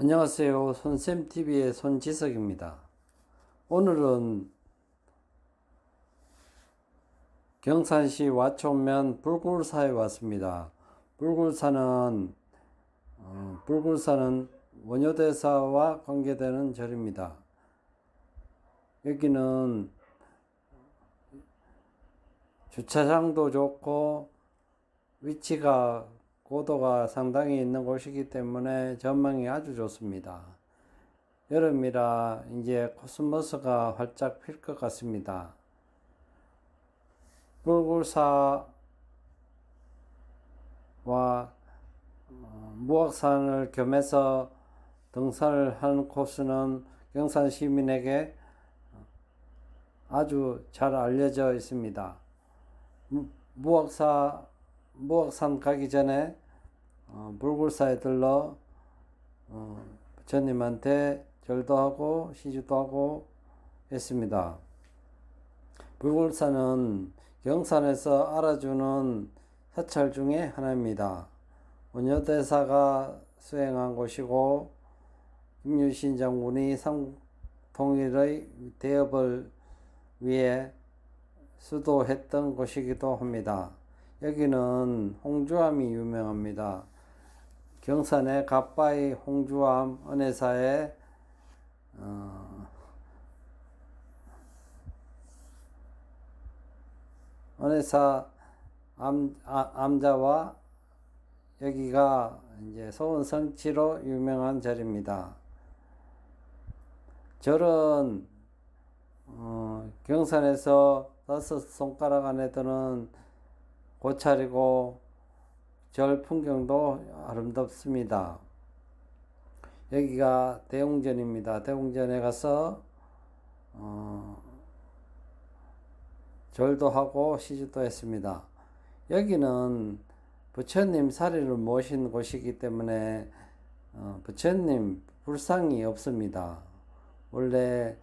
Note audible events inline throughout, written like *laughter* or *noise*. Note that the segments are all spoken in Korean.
안녕하세요. 손쌤TV의 손지석입니다. 오늘은 경산시 와촌면 불굴사에 왔습니다. 불굴사는, 어, 불굴사는 원효대사와 관계되는 절입니다. 여기는 주차장도 좋고 위치가 고도가 상당히 있는 곳이기 때문에 전망이 아주 좋습니다. 여름이라 이제 코스모스가 활짝 필 것 같습니다. 불굴사와 어, 무악산을 겸해서 등산을 하는 코스는 경산 시민에게 아주 잘 알려져 있습니다. 무- 무악사 무악산 가기 전에 어, 불굴사에 들러 어, 부처님한테 절도 하고 시주도 하고 했습니다. 불굴사는 경산에서 알아주는 사찰 중에 하나입니다. 원효대사가 수행한 곳이고 김유신 장군이 상통일의 대업을 위해 수도했던 곳이기도 합니다. 여기는 홍주암이 유명합니다. 경산의 갓바위 홍주암 은혜사의 어, 은혜사 암, 아, 암자와 여기가 이제 소원 성취로 유명한 절입니다. 절은 어, 경산에서 다섯 손가락 안에 드는 고찰이고 절 풍경도 아름답습니다. 여기가 대웅전입니다. 대웅전에 가서 어, 절도 하고 시주도 했습니다. 여기는 부처님 사리를 모신 곳이기 때문에 어, 부처님 불상이 없습니다. 원래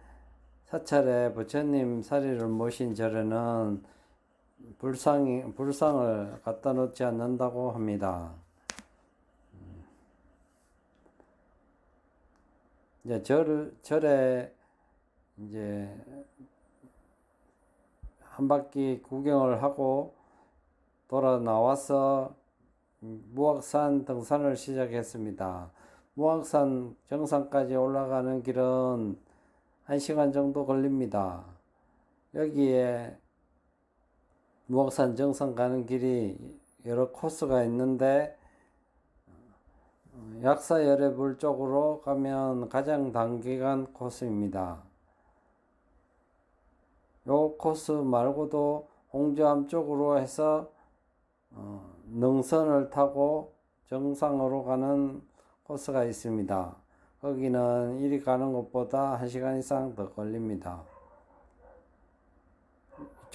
사찰에 부처님 사리를 모신 절에는 불상이, 불상을 갖다 놓지 않는다고 합니다. 음. 이제 절, 절에 이제 한 바퀴 구경을 하고 돌아 나와서 무악산 등산을 시작했습니다. 무악산 정상까지 올라가는 길은 1시간 정도 걸립니다. 여기에 무악산 정상 가는 길이 여러 코스가 있는데 어, 약사 열애불 쪽으로 가면 가장 단기간 코스입니다. 요 코스 말고도 홍주암 쪽으로 해서 어, 능선을 타고 정상으로 가는 코스가 있습니다. 거기는 이리 가는 것보다 1시간 이상 더 걸립니다.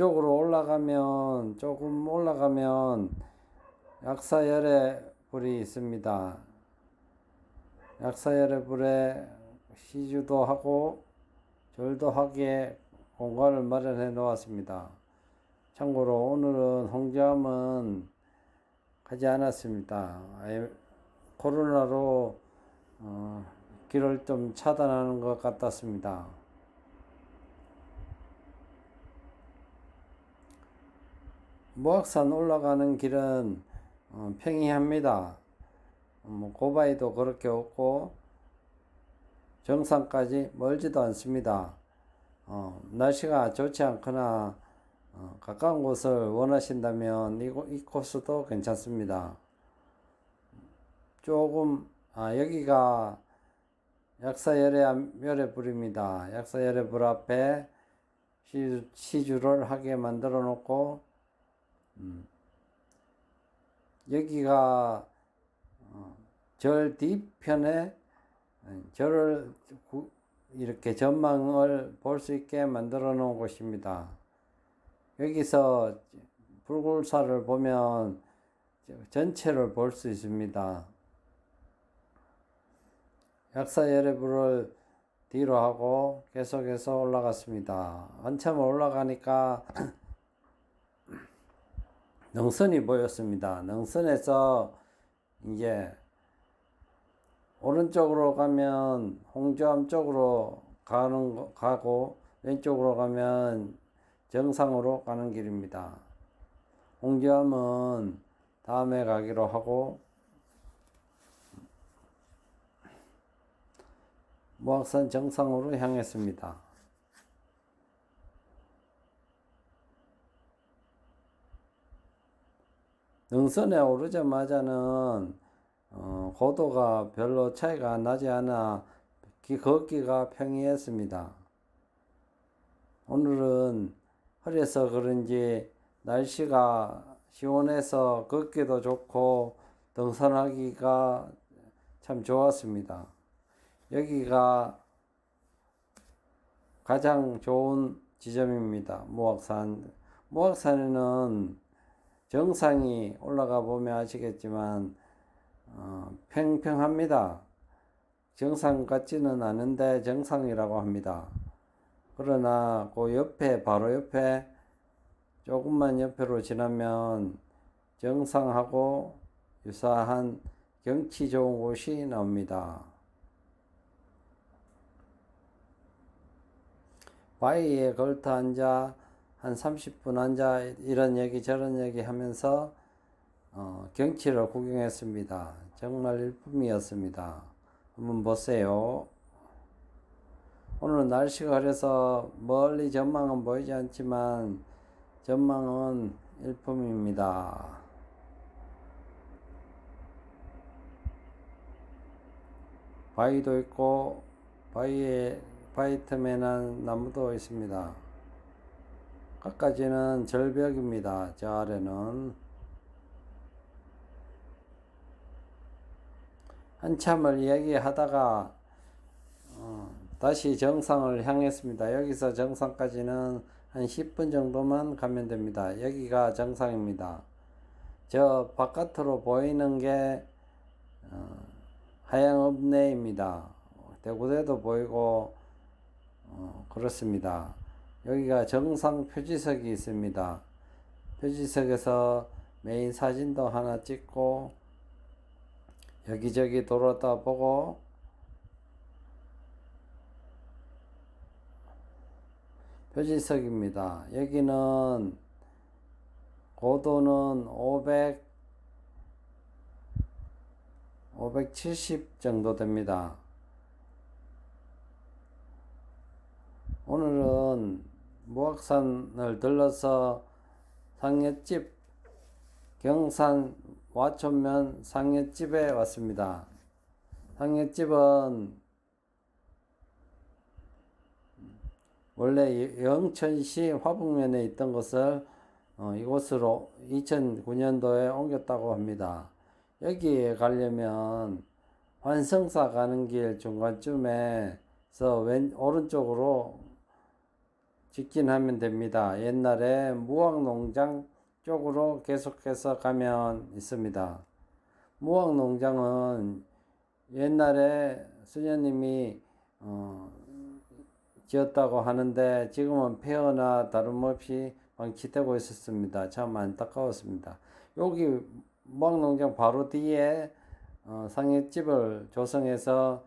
이쪽으로 올라가면 조금 올라가면 약사열의 불이 있습니다. 약사열의 불에 시주도 하고 절도 하기에 공간을 마련해 놓았습니다. 참고로 오늘은 홍점은 가지 않았습니다. 코로나로 어, 길을 좀 차단하는 것 같았습니다. 무악산 올라가는 길은 어, 평이합니다. 뭐 고바위도 그렇게 없고 정상까지 멀지도 않습니다. 어, 날씨가 좋지 않거나 어, 가까운 곳을 원하신다면 이, 코스도 괜찮습니다. 조금 아 여기가 약사열애 열애불입니다. 약사열애불 앞에 시, 시주를 하게 만들어 놓고 음, 여기가 어, 절 뒤편에 어, 절을 구- 이렇게 전망을 볼 수 있게 만들어 놓은 곳입니다. 여기서 불굴사를 보면 전체를 볼 수 있습니다. 약사열애불을 뒤로 하고 계속해서 올라갔습니다. 한참 올라가니까 *clears throat* 능선이 보였습니다. 능선에서 이제 오른쪽으로 가면 홍조암 쪽으로 가는 거- 가고 왼쪽으로 가면 정상으로 가는 길입니다. 홍조암은 다음에 가기로 하고 무악산 정상으로 향했습니다. 능선에 오르자마자는 어, 고도가 별로 차이가 나지 않아 기- 걷기가 평이했습니다. 오늘은 흐려서 그런지 날씨가 시원해서 걷기도 좋고 등산하기가 참 좋았습니다. 여기가 가장 좋은 지점입니다. 무악산. 무악산에는 정상이 올라가 보면 아시겠지만 어, 평평합니다. 정상 같지는 않은데 정상이라고 합니다. 그러나 그 옆에 바로 옆에 조금만 옆으로 지나면 정상하고 유사한 경치 좋은 곳이 나옵니다. 바위에 걸터 앉아 한 30분 앉아 이런 얘기 저런 얘기 하면서 어, 경치를 구경했습니다. 정말 일품이었습니다. 한번 보세요. 오늘 날씨가 흐려서 멀리 전망은 보이지 않지만 전망은 일품입니다. 바위도 있고 바위에 바위 틈에는 나무도 있습니다. 끝까지는 절벽입니다. 저 아래는 한참을 이야기하다가 어, 다시 정상을 향했습니다. 여기서 정상까지는 한 10분 정도만 가면 됩니다. 여기가 정상입니다. 저 바깥으로 보이는 게 어, 하양읍내입니다. 대구대도 보이고 어, 그렇습니다. 여기가 정상 표지석이 있습니다. 표지석에서 메인 사진도 하나 찍고 여기저기 돌아다 보고 표지석입니다. 여기는 고도는 500 570 정도 됩니다. 오늘은 무악산을 들러서 상여집 경산 와촌면 상여집에 왔습니다. 상여집은 원래 영천시 화북면에 있던 것을 어, 이곳으로 2009년도에 옮겼다고 합니다. 여기에 가려면 환성사 가는 길 중간쯤에서 왼 오른쪽으로 직진하면 됩니다. 옛날에 무학농장 쪽으로 계속해서 가면 있습니다. 무학농장은 옛날에 수녀님이 어, 지었다고 하는데 지금은 폐허나 다름없이 방치되고 있었습니다. 참 안타까웠습니다. 여기 무학농장 바로 뒤에 어, 상해집을 조성해서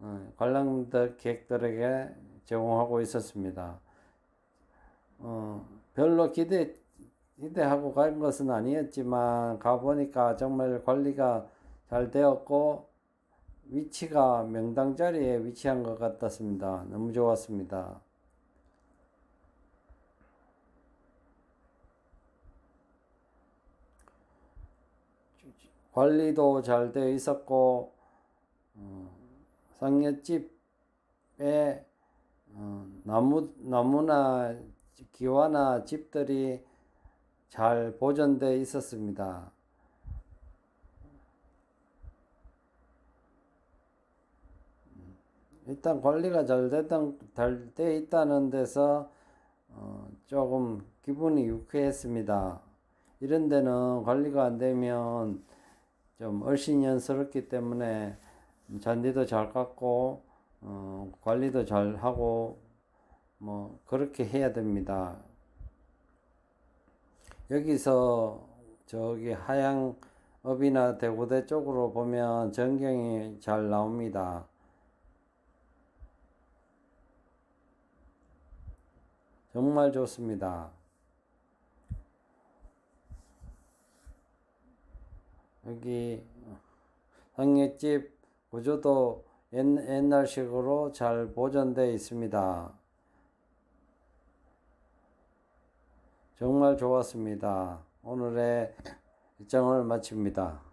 어, 관람객들에게 제공하고 있었습니다. 어, 별로 기대, 기대하고 간 것은 아니었지만, 가보니까 정말 관리가 잘 되었고, 위치가 명당 자리에 위치한 것 같았습니다. 너무 좋았습니다. 관리도 잘 되어 있었고, 어, 상여집에 어, 나무, 나무나 기와나 집들이 잘 보존되어 있었습니다. 일단 관리가 잘 됐던, 잘돼 있다는 데서 어, 조금 기분이 유쾌했습니다. 이런 데는 관리가 안 되면 좀 얼씬연스럽기 때문에 잔디도 잘 깎고 어, 관리도 잘 하고 뭐 그렇게 해야 됩니다. 여기서 저기 하양 업이나 대구대 쪽으로 보면 전경이 잘 나옵니다. 정말 좋습니다. 여기 상랫집 구조도 옛, 옛날식으로 잘 보존되어 있습니다. 정말 좋았습니다. 오늘의 일정을 마칩니다.